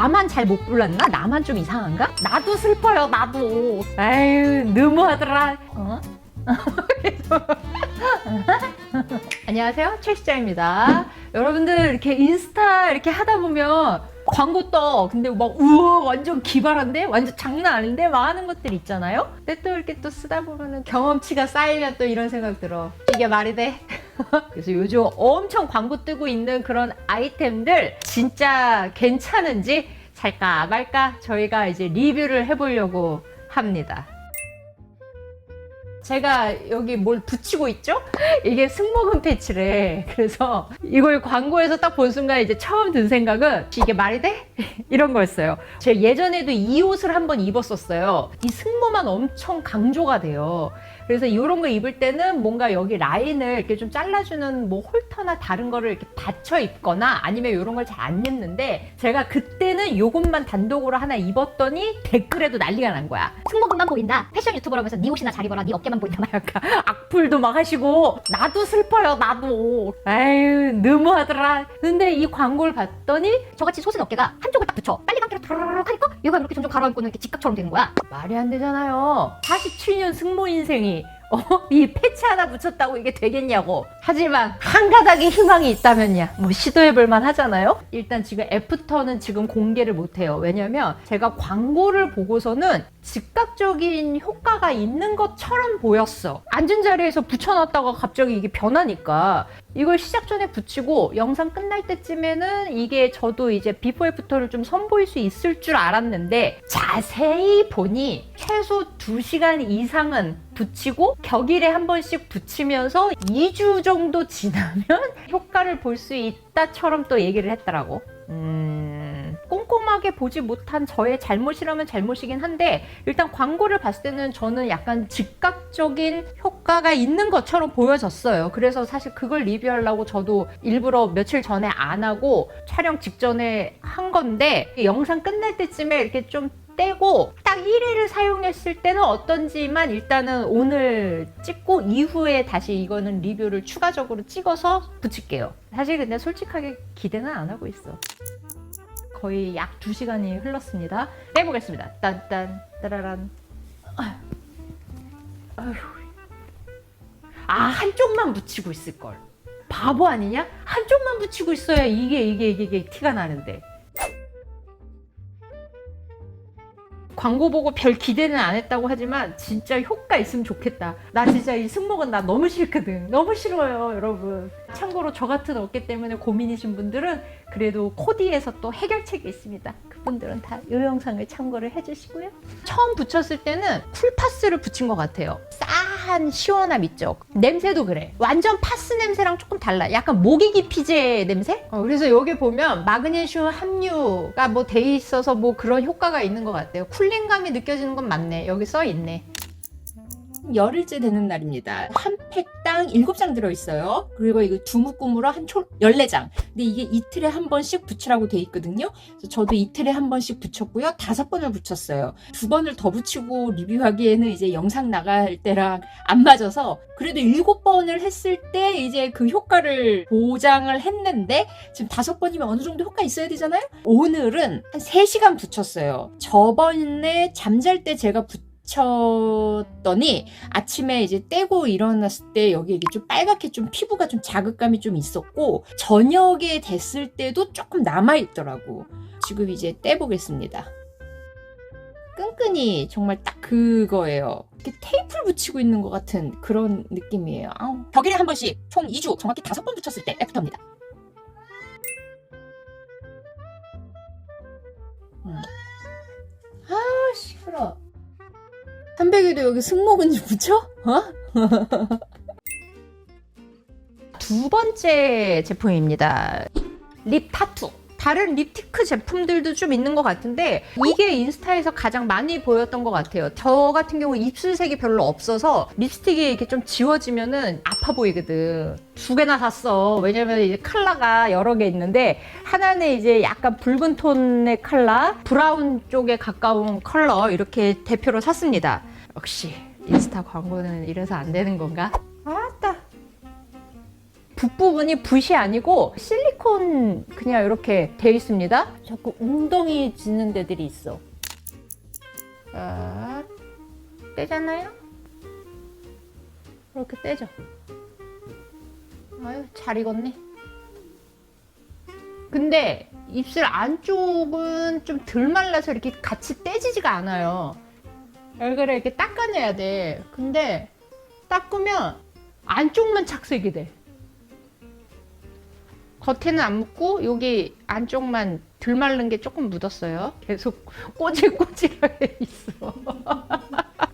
나만 잘 못 불렀나? 나만 좀 이상한가? 나도 슬퍼요, 나도. 아유, 너무하더라. 어? 안녕하세요. 최 시장입니다. 여러분들 이렇게 인스타 이렇게 하다 보면 광고 떠. 근데 막 우와 완전 기발한데? 완전 장난 아닌데? 막 하는 것들 있잖아요. 근데 또 이렇게 또 쓰다 보면은 경험치가 쌓이면 또 이런 생각 들어. 이게 말이 돼? 그래서 요즘 엄청 광고 뜨고 있는 그런 아이템들 진짜 괜찮은지 살까 말까 저희가 이제 리뷰를 해보려고 합니다. 제가 여기 뭘 붙이고 있죠? 이게 승모근 패치래. 그래서 이걸 광고에서 딱 본 순간 이제 처음 든 생각은 이게 말이 돼? 이런 거였어요. 제가 예전에도 이 옷을 한번 입었었어요. 이 승모만 엄청 강조가 돼요. 그래서 이런 거 입을 때는 뭔가 여기 라인을 이렇게 좀 잘라주는 뭐 홀터나 다른 거를 이렇게 받쳐 입거나 아니면 이런 걸 잘 안 입는데 제가 그때는 이것만 단독으로 하나 입었더니 댓글에도 난리가 난 거야. 승모근만 보인다. 패션 유튜버라면서 네 옷이나 잘 입어라. 네 어깨만 보인다. 막 약간 악플도 막 하시고 나도 슬퍼요 나도 아유 너무하더라 근데 이 광고를 봤더니 저같이 솟은 어깨가 한쪽을 딱 붙여. 빨리 감기로 드르륵 하니까 얘가 이렇게 점점 가라앉고는 이렇게 직각처럼 되는 거야. 말이 안 되잖아요 47년 승모 인생이 어? 이 패치 하나 붙였다고 이게 되겠냐고. 하지만 한 가닥의 희망이 있다면야 뭐 시도해볼 만 하잖아요? 일단 지금 애프터는 지금 공개를 못해요. 왜냐면 제가 광고를 보고서는 즉각적인 효과가 있는 것처럼 보였어. 앉은 자리에서 붙여놨다가 갑자기 이게 변하니까 이걸 시작 전에 붙이고 영상 끝날 때쯤에는 이게 저도 이제 비포 애프터를 좀 선보일 수 있을 줄 알았는데 자세히 보니 최소 2시간 이상은 붙이고 격일에 한 번씩 붙이면서 2주 정도 지나면 효과를 볼 수 있다처럼 또 얘기를 했더라고. 음, 꼼꼼하게 보지 못한 저의 잘못이라면 잘못이긴 한데 일단 광고를 봤을 때는 저는 약간 즉각적인 효과가 있는 것처럼 보여졌어요. 그래서 사실 그걸 리뷰하려고 저도 일부러 며칠 전에 안 하고 촬영 직전에 한 건데 영상 끝날 때쯤에 이렇게 좀 떼고 딱 1회를 사용했을 때는 어떤지만 일단은 오늘 찍고 이후에 다시 이거는 리뷰를 추가적으로 찍어서 붙일게요. 사실 근데 솔직하게 기대는 안 하고 있어. 거의 약 2시간이 흘렀습니다. 떼보겠습니다. 딴딴 따라란. 아휴. 아 한쪽만 붙이고 있을 걸. 바보 아니냐? 한쪽만 붙이고 있어야 이게 이게 이게, 이게 티가 나는데. 광고 보고 별 기대는 안 했다고 하지만 진짜 효과 있으면 좋겠다. 나 진짜 이 승모근 나 너무 싫거든. 너무 싫어요, 여러분. 참고로 저 같은 어깨 때문에 고민이신 분들은 그래도 코디에서 또 해결책이 있습니다. 그분들은 다 이 영상을 참고를 해주시고요. 처음 붙였을 때는 쿨파스를 붙인 것 같아요. 싸한 시원함 있죠. 냄새도 그래. 완전 파스 냄새랑 조금 달라. 약간 모기기 피제 냄새? 어, 그래서 여기 보면 마그네슘 함유가 뭐 돼 있어서 뭐 그런 효과가 있는 것 같아요. 쿨링감이 느껴지는 건 맞네. 여기 써 있네. 열흘째 되는 날입니다. 한 팩당 7장 들어있어요. 그리고 이거 두 묶음으로 한 총 14장. 근데 이게 이틀에 한 번씩 붙이라고 돼 있거든요. 그래서 저도 이틀에 한 번씩 붙였고요. 다섯 번을 붙였어요. 두 번을 더 붙이고 리뷰하기에는 이제 영상 나갈 때랑 안 맞아서 그래도 일곱 번을 했을 때 이제 그 효과를 보장을 했는데 지금 다섯 번이면 어느 정도 효과 있어야 되잖아요? 오늘은 한 3시간 붙였어요. 저번에 잠잘 때 제가 붙 붙였더니 아침에 이제 떼고 일어났을 때 여기 이게 좀 빨갛게 좀 피부가 좀 자극감이 좀 있었고 저녁에 됐을 때도 조금 남아 있더라고. 지금 이제 떼보겠습니다. 끈끈이 정말 딱 그거예요. 이렇게 테이프를 붙이고 있는 것 같은 그런 느낌이에요. 아우. 격일에 한 번씩 총 2주 정확히 다섯 번 붙였을 때 애프터입니다. 음. 아싫 어. 300에도 여기 승모근 좀 붙여? 어? 두 번째 제품입니다. 립 타투. 다른 립티크 제품들도 좀 있는 것 같은데 이게 인스타에서 가장 많이 보였던 것 같아요. 저 같은 경우 입술색이 별로 없어서 립스틱이 이렇게 좀 지워지면은 아파 보이거든. 두 개나 샀어. 왜냐면 이제 컬러가 여러 개 있는데 하나는 이제 약간 붉은 톤의 컬러, 브라운 쪽에 가까운 컬러 이렇게 대표로 샀습니다. 역시 인스타 광고는 이래서 안 되는 건가? 아따. 붓부분이 붓이 아니고 실리콘 그냥 이렇게 돼 있습니다. 자꾸 웅덩이 짓는 데들이 있어. 자, 떼잖아요? 이렇게 떼죠. 아유, 잘 익었네. 근데 입술 안쪽은 좀 덜 말라서 이렇게 같이 떼지지가 않아요. 얼굴을 이렇게 닦아내야 돼. 근데 닦으면 안쪽만 착색이 돼. 겉에는 안 묻고 여기 안쪽만 덜 마른 게 조금 묻었어요. 계속 꼬질꼬질하게 있어.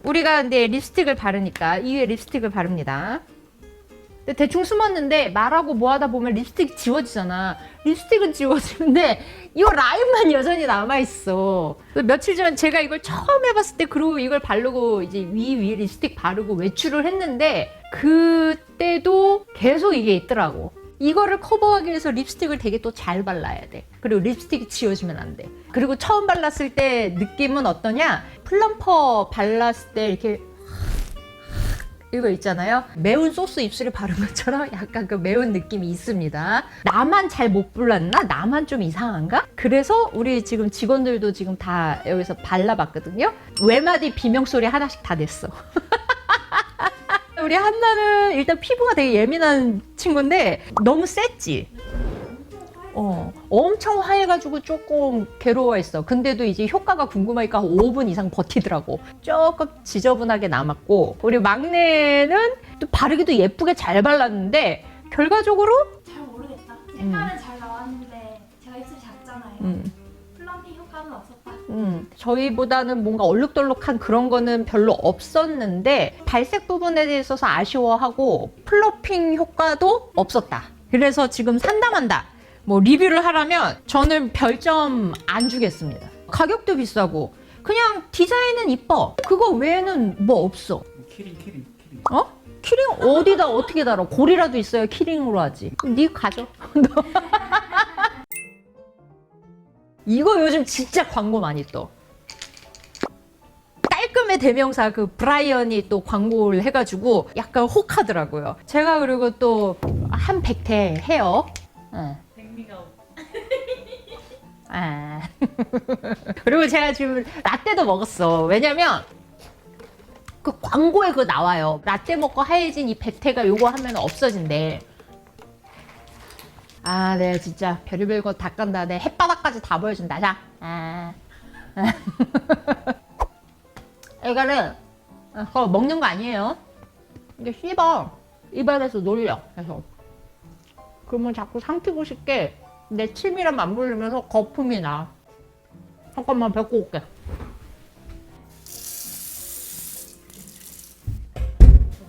우리가 근데 립스틱을 바르니까 이 위에 립스틱을 바릅니다. 대충 숨었는데 말하고 뭐 하다 보면 립스틱 지워지잖아. 립스틱은 지워지는데 이 라인만 여전히 남아있어. 며칠 전 제가 이걸 처음 해봤을 때 그리고 이걸 바르고 이제 위 위에 립스틱 바르고 외출을 했는데 그때도 계속 이게 있더라고. 이거를 커버하기 위해서 립스틱을 되게 또 잘 발라야 돼. 그리고 립스틱이 지워지면 안 돼. 그리고 처음 발랐을 때 느낌은 어떠냐? 플럼퍼 발랐을 때 이렇게 이거 있잖아요. 매운 소스 입술에 바른 것처럼 약간 그 매운 느낌이 있습니다. 나만 잘 못 불렀나? 나만 좀 이상한가? 그래서 우리 지금 직원들도 지금 다 여기서 발라봤거든요. 외마디 비명 소리 하나씩 다 냈어. 우리 한나는 일단 피부가 되게 예민한 친구인데 너무 셌지? 어, 엄청 화해가지고 조금 괴로워했어. 근데도 이제 효과가 궁금하니까 5분 이상 버티더라고. 조금 지저분하게 남았고, 우리 막내는 또 바르기도 예쁘게 잘 발랐는데, 결과적으로, 잘 모르겠다. 색깔은 잘 나왔는데 제가 입술이 작잖아요. 음, 음, 저희보다는 뭔가 얼룩덜룩한 그런 거는 별로 없었는데, 발색 부분에 있어서 아쉬워하고, 플러핑 효과도 없었다. 그래서 지금 산다 만다. 뭐 리뷰를 하라면 저는 별점 안 주겠습니다. 가격도 비싸고 그냥 디자인은 이뻐. 그거 외에는 뭐 없어. 키링 키링 키링 어? 키링 어디다 어떻게 달아? 골이라도 있어야 키링으로 하지. 그럼 네 가져. 너. 이거 요즘 진짜 광고 많이 떠. 깔끔의 대명사 그 브라이언이 또 광고를 해가지고 약간 혹하더라고요. 제가 그리고 또 한 백태 해요. 응. 백미가 아. 그리고 제가 지금 라떼도 먹었어. 왜냐면 그 광고에 그거 나와요. 라떼 먹고 하얘진 이 백태가 요거 하면 없어진대. 아, 네, 진짜 별의별 거 다 깐다. 내 햇바닥까지 다 보여준다. 자, 아. 이거는 어, 그거 먹는 거 아니에요. 이게 씹어. 입안에서 놀려. 그래서 그러면 자꾸 삼키고 싶게 내 침이랑 맞물리면서 거품이 나. 잠깐만 뱉고 올게.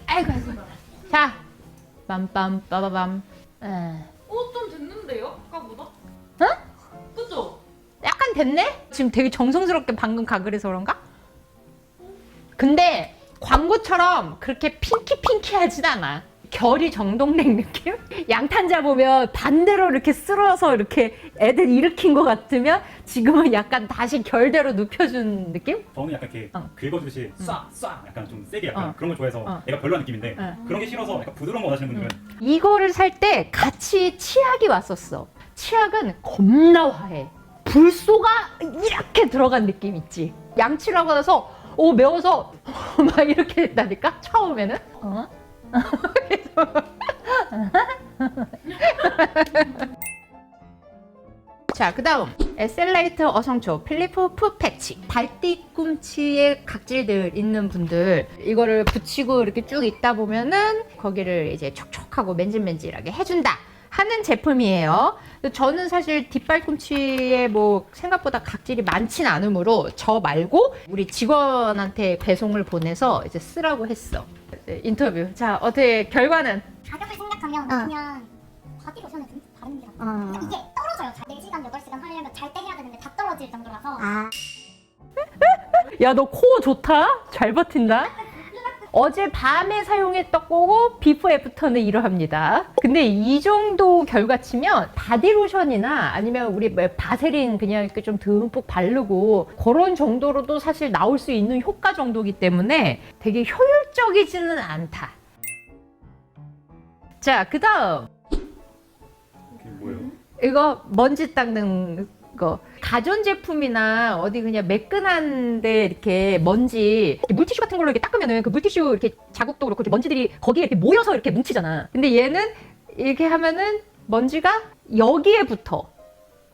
아이고 아이고. 자, 빰빰 빠바밤. 에. 됐네? 지금 되게 정성스럽게 방금 가글해서 그런가? 근데 광고처럼 그렇게 핑키핑키하진 않아. 결이 정동냉 느낌? 양탄자 보면 반대로 이렇게 쓸어서 이렇게 애들 일으킨 것 같으면 지금은 약간 다시 결대로 눕혀준 느낌? 저는 약간 이렇게 어. 긁어주듯이 쏴 쏴 약간 좀 세게 약간 어. 그런 걸 좋아해서 어. 얘가 별로한 느낌인데 어. 그런 게 싫어서 약간 부드러운 거 원하시는 분들은 이거를 살 때 같이 치약이 왔었어. 치약은 겁나 화해. 불소가 이렇게 들어간 느낌 있지. 양치를 하고 나서 오 매워서 막 이렇게 된다니까 처음에는. 어? 자, 그 다음 에셀라이트 어성초 필리프 푸 패치 발뒤 꿈치에 각질들 있는 분들 이거를 붙이고 이렇게 쭉 있다 보면은 거기를 이제 촉촉하고 맨질맨질하게 해준다 하는 제품이에요. 저는 사실 뒷발꿈치에 뭐 생각보다 각질이 많진 않으므로 저 말고 우리 직원한테 배송을 보내서 이제 쓰라고 했어. 이제 인터뷰. 자, 어떻게 결과는 가격을 생각하면 어. 그냥 바디 로션을 좀 바르는 게 낫다. 어. 이게 떨어져요. 4시간, 8시간 하려면 잘 때 해야 되는데 다 떨어질 정도라서 아, 야, 너 코 좋다? 잘 버틴다? 어제 밤에 사용했던 거고 비포 애프터는 이러합니다. 근데 이 정도 결과치면 바디로션이나 아니면 우리 뭐 바세린 그냥 이렇게 좀 듬뿍 바르고 그런 정도로도 사실 나올 수 있는 효과 정도기 때문에 되게 효율적이지는 않다. 자, 그 다음 이거 먼지 닦는 거 가전 제품이나 어디 그냥 매끈한데 이렇게 먼지 이렇게 물티슈 같은 걸로 이렇게 닦으면은 그 물티슈 이렇게 자국도 그렇고 이렇게 먼지들이 거기에 이렇게 모여서 이렇게 뭉치잖아. 근데 얘는 이렇게 하면은 먼지가 여기에 붙어.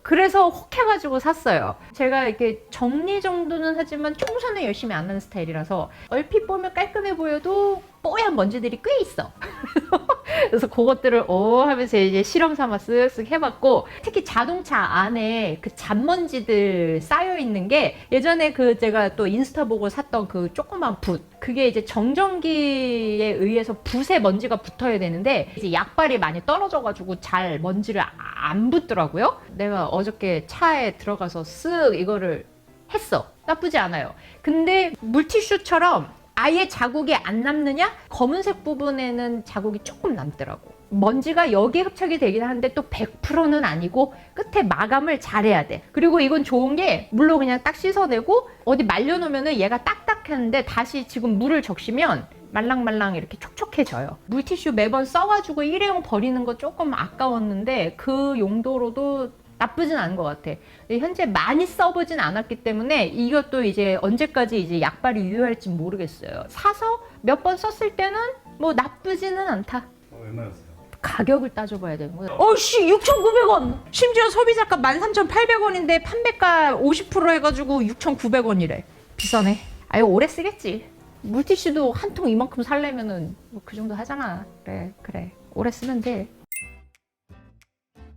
그래서 혹해가지고 샀어요. 제가 이렇게 정리 정도는 하지만 청소는 열심히 안 하는 스타일이라서 얼핏 보면 깔끔해 보여도 뽀얀 먼지들이 꽤 있어. 그래서 그것들을 오 하면서 이제 실험 삼아 쓱쓱 해봤고 특히 자동차 안에 그 잔먼지들 쌓여 있는 게 예전에 그 제가 또 인스타 보고 샀던 그 조그만 붓 그게 이제 정전기에 의해서 붓에 먼지가 붙어야 되는데 이제 약발이 많이 떨어져가지고 잘 먼지를 안 붙더라고요. 내가 어저께 차에 들어가서 쓱 이거를 했어. 나쁘지 않아요. 근데 물티슈처럼 아예 자국이 안 남느냐? 검은색 부분에는 자국이 조금 남더라고. 먼지가 여기에 흡착이 되긴 하는데 또 100%는 아니고 끝에 마감을 잘해야 돼. 그리고 이건 좋은 게 물로 그냥 딱 씻어내고 어디 말려놓으면은 얘가 딱딱했는데 다시 지금 물을 적시면 말랑말랑 이렇게 촉촉해져요. 물티슈 매번 써가지고 일회용 버리는 거 조금 아까웠는데 그 용도로도 나쁘진 않은 것 같아. 현재 많이 써보진 않았기 때문에 이것도 이제 언제까지 이제 약발이 유효할지 모르겠어요. 사서 몇 번 썼을 때는 뭐 나쁘지는 않다. 어, 얼마였어요? 가격을 따져봐야 되는 거예요. 어씨 6,900원. 심지어 소비자가 13,800원인데 판매가 50% 해가지고 6,900원이래. 비싸네. 아유 오래 쓰겠지. 물티슈도 한 통 이만큼 살려면은 뭐 그 정도 하잖아. 그래 그래 오래 쓰면 돼.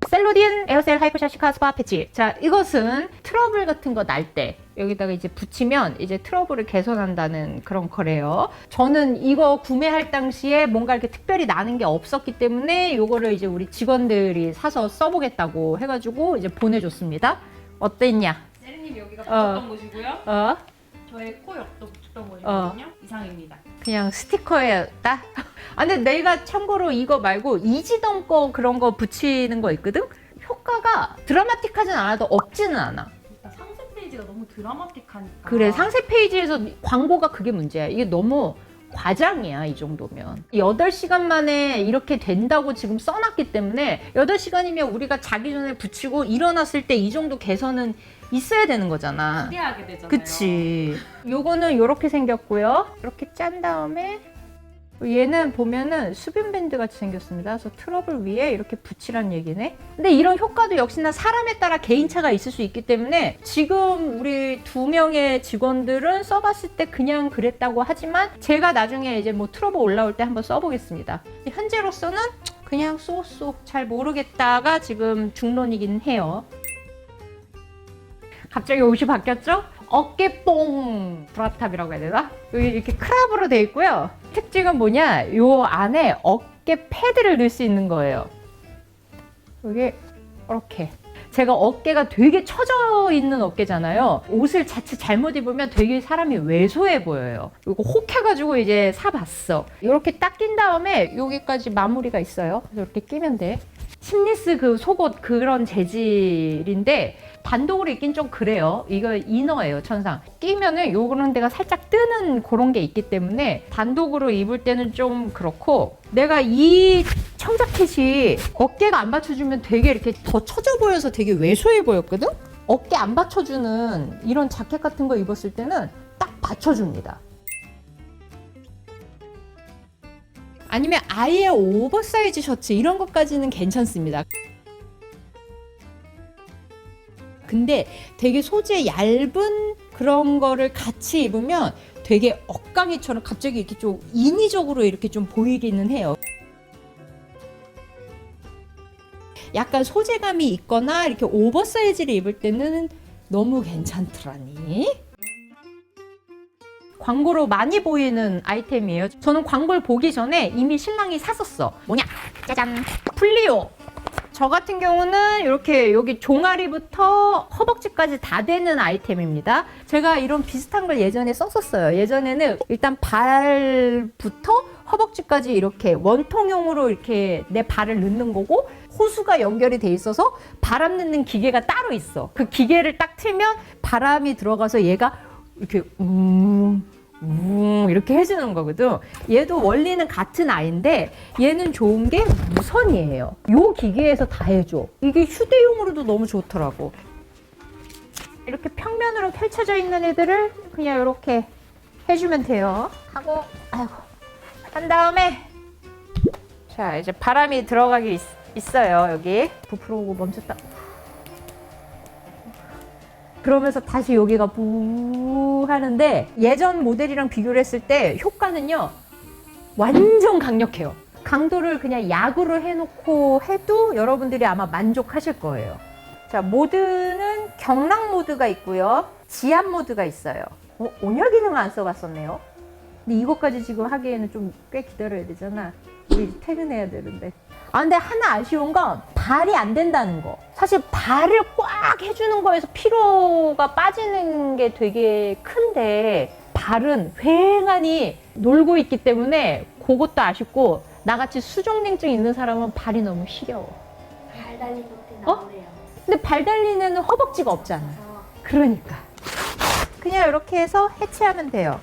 셀로딘 에어셀 하이퍼샷 시카 스파 패치. 자, 이것은 트러블 같은 거 날 때 여기다가 이제 붙이면 이제 트러블을 개선한다는 그런 거래요. 저는 이거 구매할 당시에 뭔가 이렇게 특별히 나는 게 없었기 때문에 이거를 이제 우리 직원들이 사서 써보겠다고 해가지고 이제 보내줬습니다. 어땠냐? 세리님 여기가 어. 붙였던 곳이고요. 어? 저의 코 옆도 붙였던 어. 곳이거든요. 이상입니다. 그냥 스티커였다? 아, 근데 내가 참고로 이거 말고 이지덤 거 그런 거 붙이는 거 있거든? 효과가 드라마틱하진 않아도 없지는 않아. 일단 상세 페이지가 너무 드라마틱하니까. 그래 상세 페이지에서 광고가 그게 문제야 이게 너무 과장이야 이 정도면. 8시간 만에 이렇게 된다고 지금 써놨기 때문에 8시간이면 우리가 자기 전에 붙이고 일어났을 때 이 정도 개선은 있어야 되는 거잖아. 기대하게 되잖아요. 그치. 요거는 이렇게 생겼고요. 이렇게 짠 다음에 얘는 보면은 수분 밴드 같이 생겼습니다. 그래서 트러블 위에 이렇게 붙이란 얘기네. 근데 이런 효과도 역시나 사람에 따라 개인차가 있을 수 있기 때문에 지금 우리 두 명의 직원들은 써봤을 때 그냥 그랬다고 하지만 제가 나중에 이제 뭐 트러블 올라올 때 한번 써보겠습니다. 현재로서는 그냥 쏘쏘 잘 모르겠다가 지금 중론이긴 해요. 갑자기 옷이 바뀌었죠? 어깨뽕 브라탑이라고 해야 되나? 여기 이렇게 크랍으로 돼 있고요. 특징은 뭐냐? 요 안에 어깨 패드를 넣을 수 있는 거예요. 여기 이렇게. 제가 어깨가 되게 처져 있는 어깨잖아요. 옷을 자칫 잘못 입으면 되게 사람이 왜소해 보여요. 이거 혹해가지고 이제 사봤어. 이렇게 딱 낀 다음에 여기까지 마무리가 있어요. 이렇게 끼면 돼. 심리스 그 속옷 그런 재질인데 단독으로 입긴 좀 그래요. 이거 이너예요, 천상. 끼면은 요런 데가 살짝 뜨는 그런 게 있기 때문에 단독으로 입을 때는 좀 그렇고 내가 이 청자켓이 어깨가 안 받쳐주면 되게 이렇게 더 처져 보여서 되게 왜소해 보였거든? 어깨 안 받쳐주는 이런 자켓 같은 거 입었을 때는 딱 받쳐줍니다. 아니면 아예 오버사이즈 셔츠 이런 것까지는 괜찮습니다. 근데 되게 소재 얇은 그런 거를 같이 입으면 되게 억강이처럼 갑자기 이렇게 좀 인위적으로 이렇게 좀 보이기는 해요. 약간 소재감이 있거나 이렇게 오버사이즈를 입을 때는 너무 괜찮더라니. 광고로 많이 보이는 아이템이에요. 저는 광고를 보기 전에 이미 신랑이 샀었어. 뭐냐? 짜잔. 플리오. 저 같은 경우는 이렇게 여기 종아리부터 허벅지까지 다 되는 아이템입니다. 제가 이런 비슷한 걸 예전에 썼었어요. 예전에는 일단 발부터 허벅지까지 이렇게 원통형으로 이렇게 내 발을 넣는 거고 호수가 연결이 돼 있어서 바람 넣는 기계가 따로 있어. 그 기계를 딱 틀면 바람이 들어가서 얘가 이렇게 음, 웅 이렇게 해주는 거거든. 얘도 원리는 같은 아이인데 얘는 좋은 게 무선이에요. 요 기계에서 다 해줘. 이게 휴대용으로도 너무 좋더라고. 이렇게 평면으로 펼쳐져 있는 애들을 그냥 이렇게 해주면 돼요. 하고 아이고 한 다음에 자 이제 바람이 들어가기 있, 있어요 여기 부풀어오고 멈췄다. 그러면서 다시 여기가 부 하는데 예전 모델이랑 비교를 했을 때 효과는요 완전 강력해요. 강도를 그냥 약으로 해놓고 해도 여러분들이 아마 만족하실 거예요. 자 모드는 경락 모드가 있고요, 지압 모드가 있어요. 어, 온열 기능 안 써봤었네요. 근데 이것까지 지금 하기에는 좀 꽤 기다려야 되잖아. 우리 퇴근해야 되는데. 아 근데 하나 아쉬운 건 발이 안 된다는 거. 사실 발을 꽉 해주는 거에서 피로가 빠지는 게 되게 큰데 발은 휑하니 놀고 있기 때문에 그것도 아쉽고 나같이 수족냉증 있는 사람은 발이 너무 시려워. 발 달린 것들이 어? 나오네요. 근데 발 달리는 애는 허벅지가 없잖아. 그러니까. 그냥 이렇게 해서 해체하면 돼요.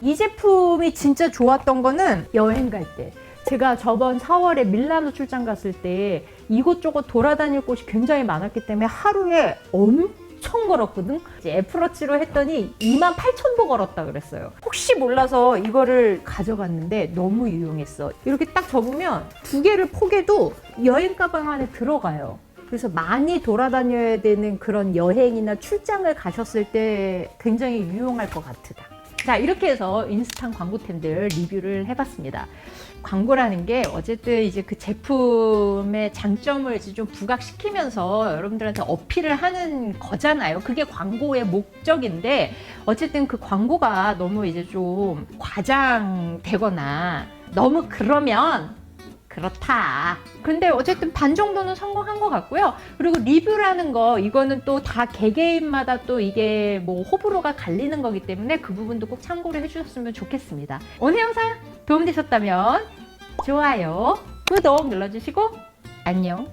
이 제품이 진짜 좋았던 거는 여행 갈 때. 제가 저번 4월에 밀라노 출장 갔을 때 이곳저곳 돌아다닐 곳이 굉장히 많았기 때문에 하루에 엄청 걸었거든. 이제 애플워치로 했더니 2만 8천 보 걸었다 그랬어요. 혹시 몰라서 이거를 가져갔는데 너무 유용했어. 이렇게 딱 접으면 두 개를 포개도 여행 가방 안에 들어가요. 그래서 많이 돌아다녀야 되는 그런 여행이나 출장을 가셨을 때 굉장히 유용할 것 같다. 자, 이렇게 해서 인스턴 광고템들 리뷰를 해봤습니다. 광고라는 게 어쨌든 이제 그 제품의 장점을 이제 좀 부각시키면서 여러분들한테 어필을 하는 거잖아요. 그게 광고의 목적인데 어쨌든 그 광고가 너무 이제 좀 과장되거나 너무 그러면 그렇다. 근데 어쨌든 반 정도는 성공한 것 같고요. 그리고 리뷰라는 거 이거는 또 다 개개인마다 또 이게 뭐 호불호가 갈리는 거기 때문에 그 부분도 꼭 참고를 해주셨으면 좋겠습니다. 오늘 영상 도움되셨다면 좋아요, 구독 눌러주시고 안녕.